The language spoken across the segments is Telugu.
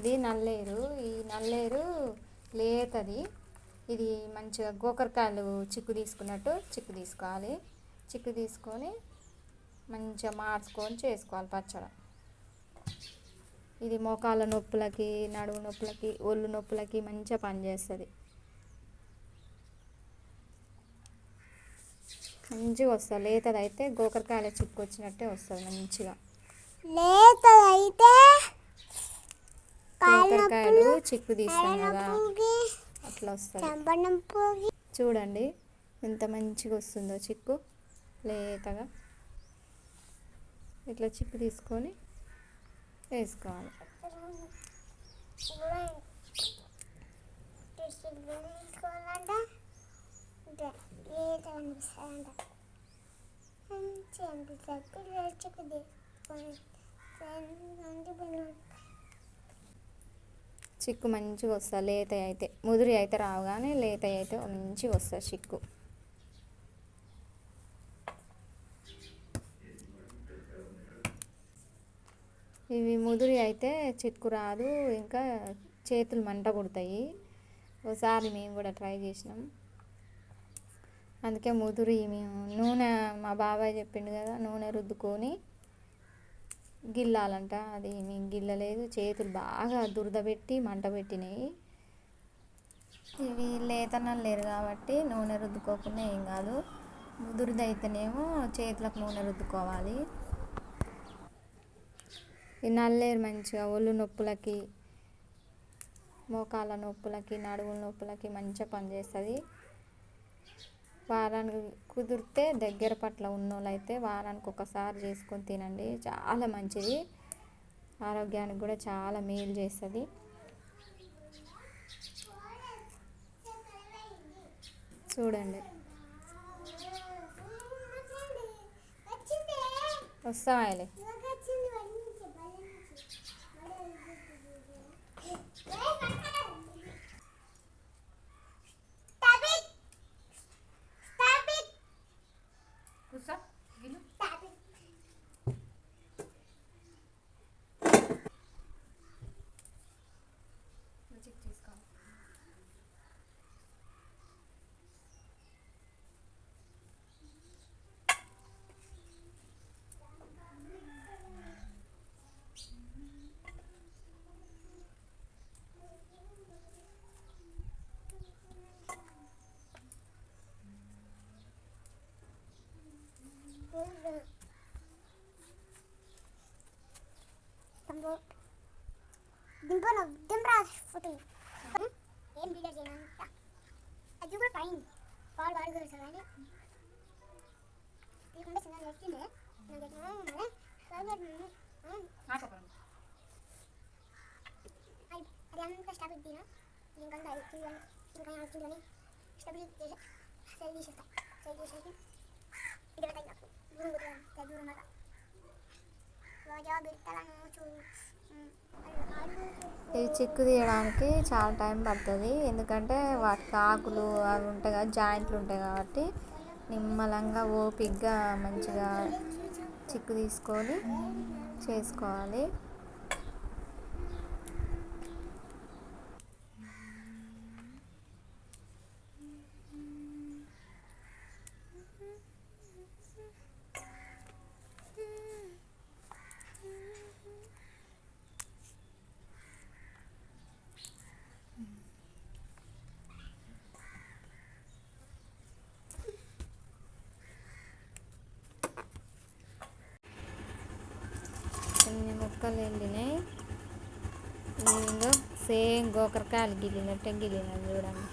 ఇది నల్లేరు. ఈ నల్లేరు లేతది. ఇది మంచిగా గోకరకాయలు చిక్కు తీసుకున్నట్టు చిక్కు తీసుకోవాలి. చిక్కు తీసుకొని మంచిగా మార్చుకొని చేసుకోవాలి పచ్చడి. ఇది మోకాళ్ళ నొప్పులకి నడుము నొప్పులకి ఒళ్ళు నొప్పులకి మంచిగా పనిచేస్తుంది. మంచిగా వస్తుంది. లేతది అయితే గోకరకాయల చిక్కు వచ్చినట్టే వస్తుంది మంచిగా. లేతదైతే చిక్కు తీస్తాం కదా. అట్లా వస్తుంది చూడండి ఎంత మంచిగా వస్తుందో చిక్కు. లేతగా. ఇట్లా చిక్కు తీసుకొని వేసుకోవాలి. లేత చిక్కు తీసుకొని చిక్కు మంచిగా వస్తుంది. లేత అయితే ముదిరి అయితే రావు కానీ లేత అయితే మంచిగా వస్తుంది చిక్కు. ఇవి ముదిరి అయితే చిక్కు రాదు. ఇంకా చేతులు మంట పుడతాయి. ఒకసారి మేము కూడా ట్రై చేసినాం. అందుకే ముదురి మేము నూనె మా బాబాయ్ చెప్పిండు కదా నూనె రుద్దుకొని గిల్లాలంట. అది మేము గిల్లలేదు. చేతులు బాగా దురద పెట్టి మంట పెట్టినాయి. ఇవి లేతనం లేరు కాబట్టి నూనె రుద్దుకోకుండా ఏం కాదు. ముదురుది అయితేనేమో చేతులకు నూనె రుద్దుకోవాలి. ఈ నల్లేరు మంచిగా ఒళ్ళు నొప్పులకి మోకాళ్ళ నొప్పులకి నడుముల నొప్పులకి మంచిగా పనిచేస్తుంది. వారానికి కుదిరితే దగ్గర పట్ల ఉన్నోళ్ళైతే వారానికి ఒకసారి చేసుకొని తినండి. చాలా మంచిది. ఆరోగ్యానికి కూడా చాలా మేలు చేస్తుంది. చూడండి. వస్తామాయలే దింపను దింపరా ఫోటో ఏం వీడియో చేయనంట అది కూడా పైన వాడు వాడు కూడా సార్ అని లేకుండా చిన్న వచ్చిందే అది అంతా స్టాబిల్ తీనా ఇంకంతా చూడాలి ఇంకా చూడాలి స్టాబిల్ చేసి సరి తీసేస్తా సరి చేసేసి ఇక్కడ తగ్గ దూరం కుదరాలి దూరం మాట రోజా బిడతలను చూ ఇవి చిక్కు తీయడానికి చాలా టైం పడుతుంది. ఎందుకంటే వాటికి ఆకులు అవి ఉంటాయి కదా జాయింట్లు ఉంటాయి కాబట్టి నిమ్మలంగా ఓపిగ్గా మంచిగా చిక్కు తీసుకొని చేసుకోవాలి. కొన్ని వెళ్ళినాయి ఇందులో సేమ్ గోకరకాయలు గిల్లినట్టే గిల్లినవి చూడండి.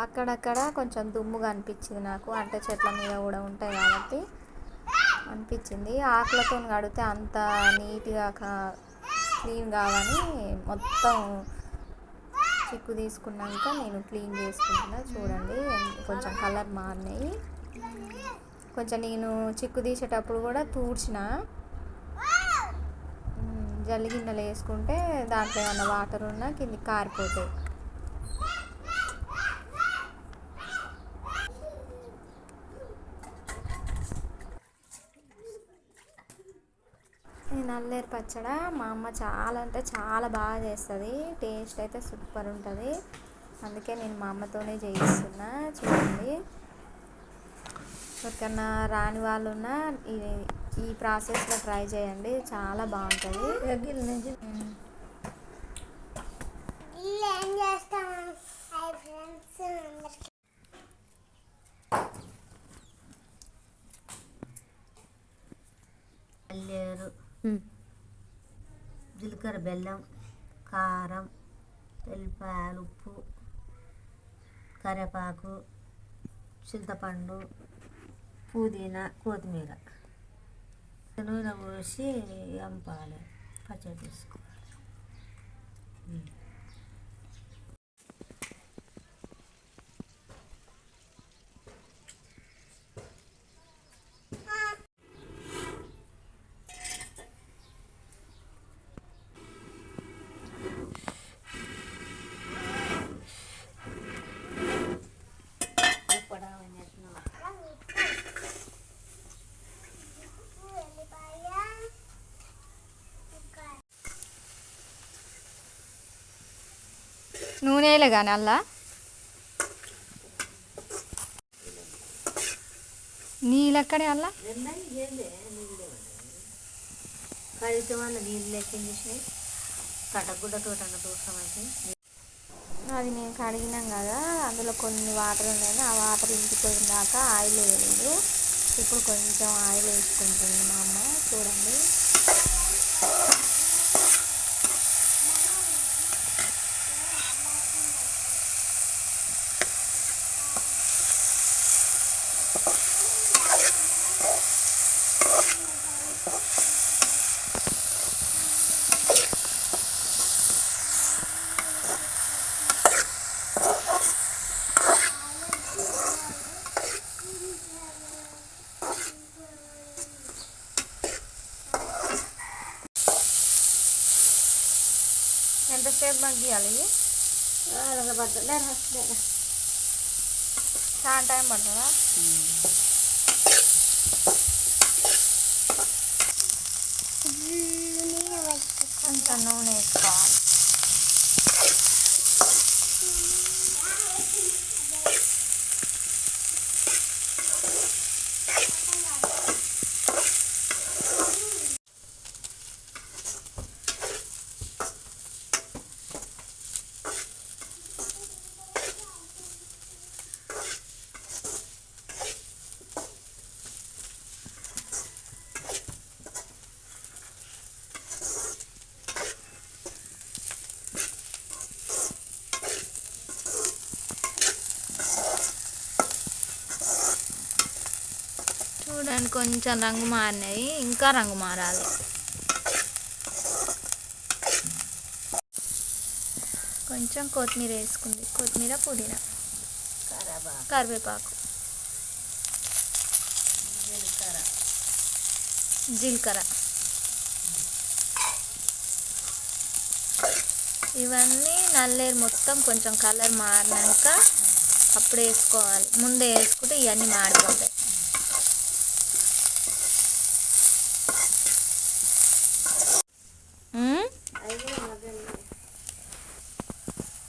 అక్కడక్కడ కొంచెం దుమ్ముగా అనిపించింది నాకు. అంటే చెట్ల మీద కూడా ఉంటాయి కాబట్టి అనిపించింది. ఆకులతో కడిగితే అంత నీట్గా క్లీన్ కావని మొత్తం చిక్కు తీసుకున్నాక నేను క్లీన్ చేసుకుంటున్నా. చూడండి కొంచెం కలర్ మారినాయి. కొంచెం నేను చిక్కు తీసేటప్పుడు కూడా తూడ్చిన. జల్లి గిన్నెలు వేసుకుంటే దాంట్లో ఏమన్నా వాటర్ ఉన్నా కిందికి కారిపోతాయి. నల్లేరు పచ్చడి పచ్చడి మా అమ్మ చాలా అంటే చాలా బాగా చేస్తుంది. టేస్ట్ అయితే సూపర్ ఉంటుంది. అందుకే నేను మా అమ్మతోనే చేయిస్తున్నా. చూడండి. ఎవరికన్నా రాని వాళ్ళు ఉన్నా ఈ ప్రాసెస్లో ట్రై చేయండి. చాలా బాగుంటుంది. జీలకర్ర బెల్లం కారం తెల్లపాయలు ఉప్పు కరివేపాకు చింతపండు పుదీనా కొత్తిమీర నూనె పోసి వెంపాలి పచ్చడి తీసుకోవాలి నూనెలే కానీ వల్ల నీళ్ళు లెక్క చేసినాయి? కట్టగుడ్డతో అన్న దూసమైతే అది మేము కడిగినాం కదా అందులో కొన్ని వాటర్ ఉన్నాయి ఆ వాటర్ ఇంకిపోయిన దాకా ఆయిల్ వేయలేదు. ఇప్పుడు కొంచెం ఆయిల్ వేసుకుంటుంది మా అమ్మ చూడండి. మగ్గియాలి ఇవి చాలా టైం పడుతుందా కొంచెం నూనె వేసుకోవాలి చూడండి కొంచెం రంగు మారినాయి ఇంకా రంగు మారాలి. కొంచెం కొత్తిమీర వేసుకుంది. కొత్తిమీర పుదీనా కరివేపాకు జీలకర్ర జీలకర్ర. ఇవన్నీ నల్లేరు మొత్తం కొంచెం కలర్ మారినాక అప్పుడు వేసుకోవాలి. ముందే వేసుకుంటే ఇవన్నీ మాడిపోతాయి.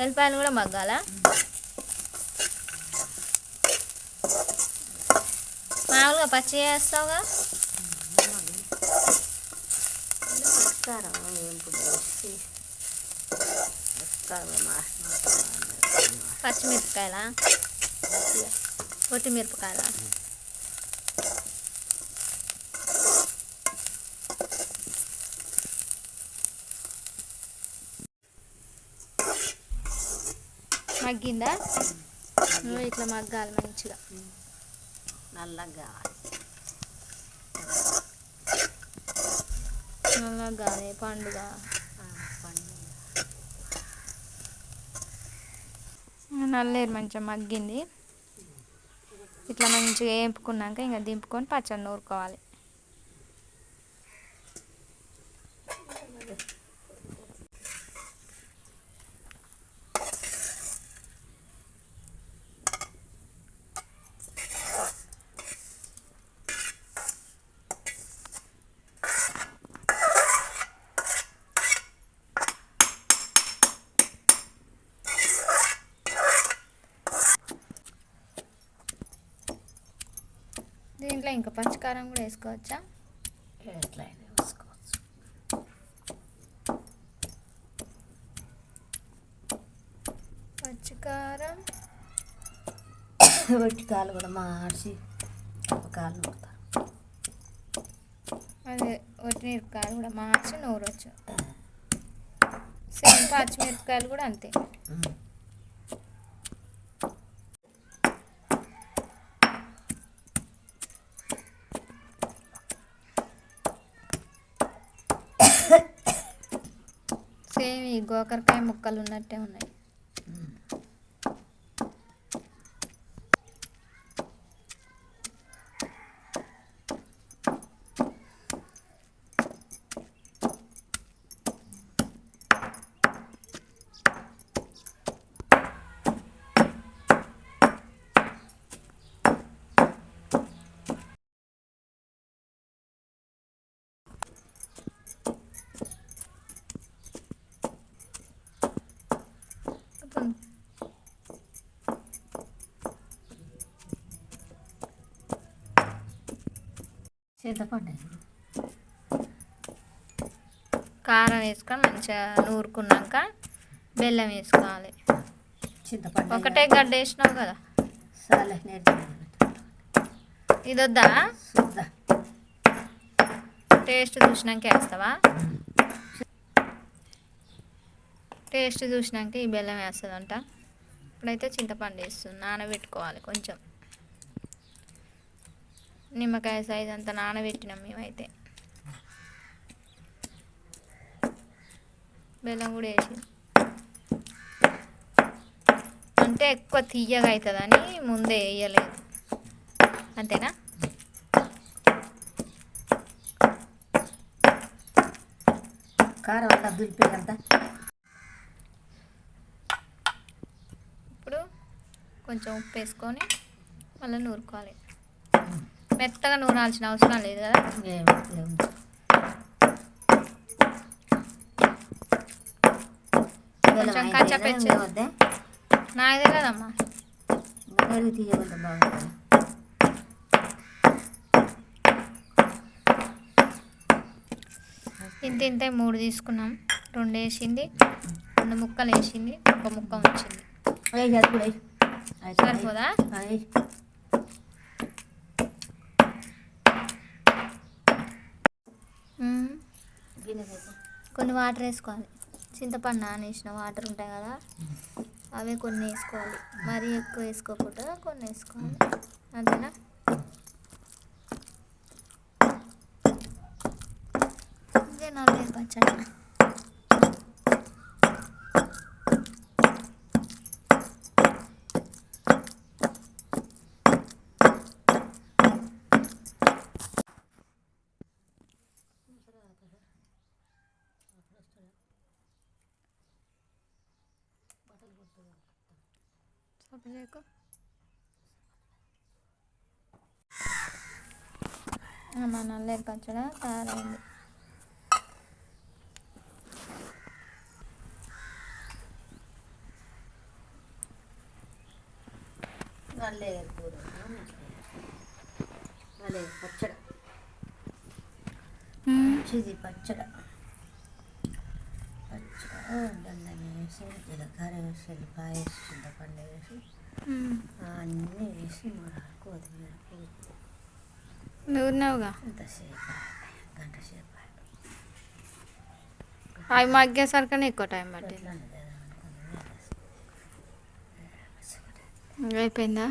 ఎల్లిపాయలు కూడా మగ్గాలా మామూలుగా పచ్చి వేస్తావుగా కారం వేంపు వేసి కారం మాసిన పచ్చిమిరపకాయలా మిరపకాయలా మగ్గిందా? నువ్వు ఇట్లా మగ్గాలి మంచిగా. నల్లగా. కావాలి మగ్గాలి పండుగ? నల్లేరు మంచిగా మగ్గింది. ఇట్లా మంచిగా వేపుకున్నాక ఇంకా దింపుకొని పచ్చడి నూరుకోవాలి. దీంట్లో ఇంకా పచ్చికారం కూడా వేసుకోవచ్చా? ఎట్లా అయినా వేసుకోవచ్చు. పచ్చికారం వెట్టి కాలు కూడా మార్చి కాలు నూరుతారు అదే ఒట్టిమిరపకాయలు కూడా మార్చి నూరొచ్చు. సేమ్ పచ్చిమిరపకాయలు కూడా అంతే. గోకరకాయ ముక్కలు ఉన్నట్టే ఉన్నాయి. చింతపండు కారం వేసుకొని మంచిగా నూరుకున్నాక బెల్లం వేసుకోవాలి. చింతపండు ఒకటే గడ్డ వేసినావు కదా? సరే ఇది వద్దా టేస్ట్ చూసినాక వేస్తావా? టేస్ట్ చూసినాక ఈ బెల్లం వేస్తుందంట. ఇప్పుడైతే చింతపండు వేస్తుంది నానబెట్టుకోవాలి కొంచెం. నిమ్మకాయ సైజ్ అంతా నానబెట్టినాం మేమైతే. బెల్లం కూడా వేసి. అంటే ఎక్కువ తీయగా అవుతుందని ముందే వేయలేదు. అంతేనా? కారం అంతా దులిపేదంతా. ఇప్పుడు కొంచెం ఉప్పు వేసుకొని మళ్ళీ నూరుకోవాలి. మెత్తగా నూరాల్సిన అవసరం లేదు కదా? కొంచెం? కచ్చపెచ్చ. తీయకుండా బాగుంటుంది ఇంత ఇంతే మూడు తీసుకున్నాం. రెండు వేసింది రెండు ముక్కలు వేసింది ఒక ముక్క వేయి. సరిపోదా ఆ, వేయి. మ్మ్. గిన్నె తీసుకో. కొన్ని వాటర్ వేసుకోవాలి. చింతపండు నానేసిన వాటర్ ఉంటాయి కదా అవే కొన్ని వేసుకోవాలి. మరీ ఎక్కువ వేసుకోకుండా కొన్ని వేసుకోవాలి. అంతేనా? ఇదే నల్లేరు పచ్చడి. మా నల్లేరు పచ్చడి తయారైంది నల్లే కూర నల్లే పచ్చడి. మంచిది పచ్చడి పచ్చడి. బెల్లం వేసి జీలకర్ర వేసి ఎల్లిపాయ వేసి చింతపండు వేసి అన్నీ వేసి మూడాలు కొత్తిమీర పువ్వు నూరినావుగా ఎంతసేపు గంట సేపు అవి మగ్గేసరికనే ఎక్కువ టైం పట్టింది. ఇంకా అయిపోయిందా.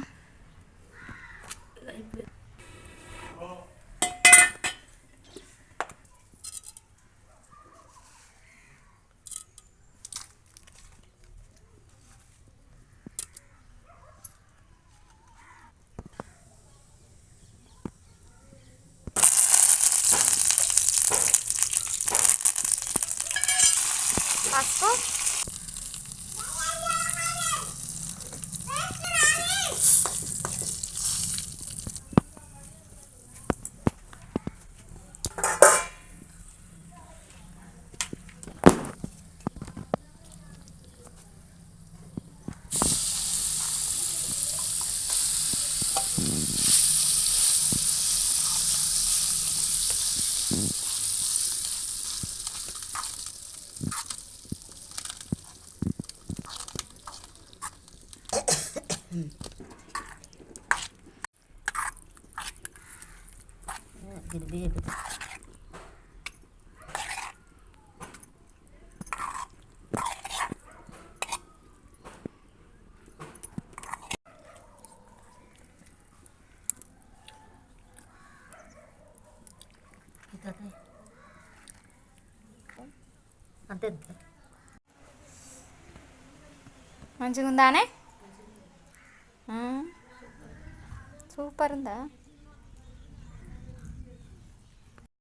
అంతే అంతే మంచిగా ఉందానే సూపర్ ఉందా?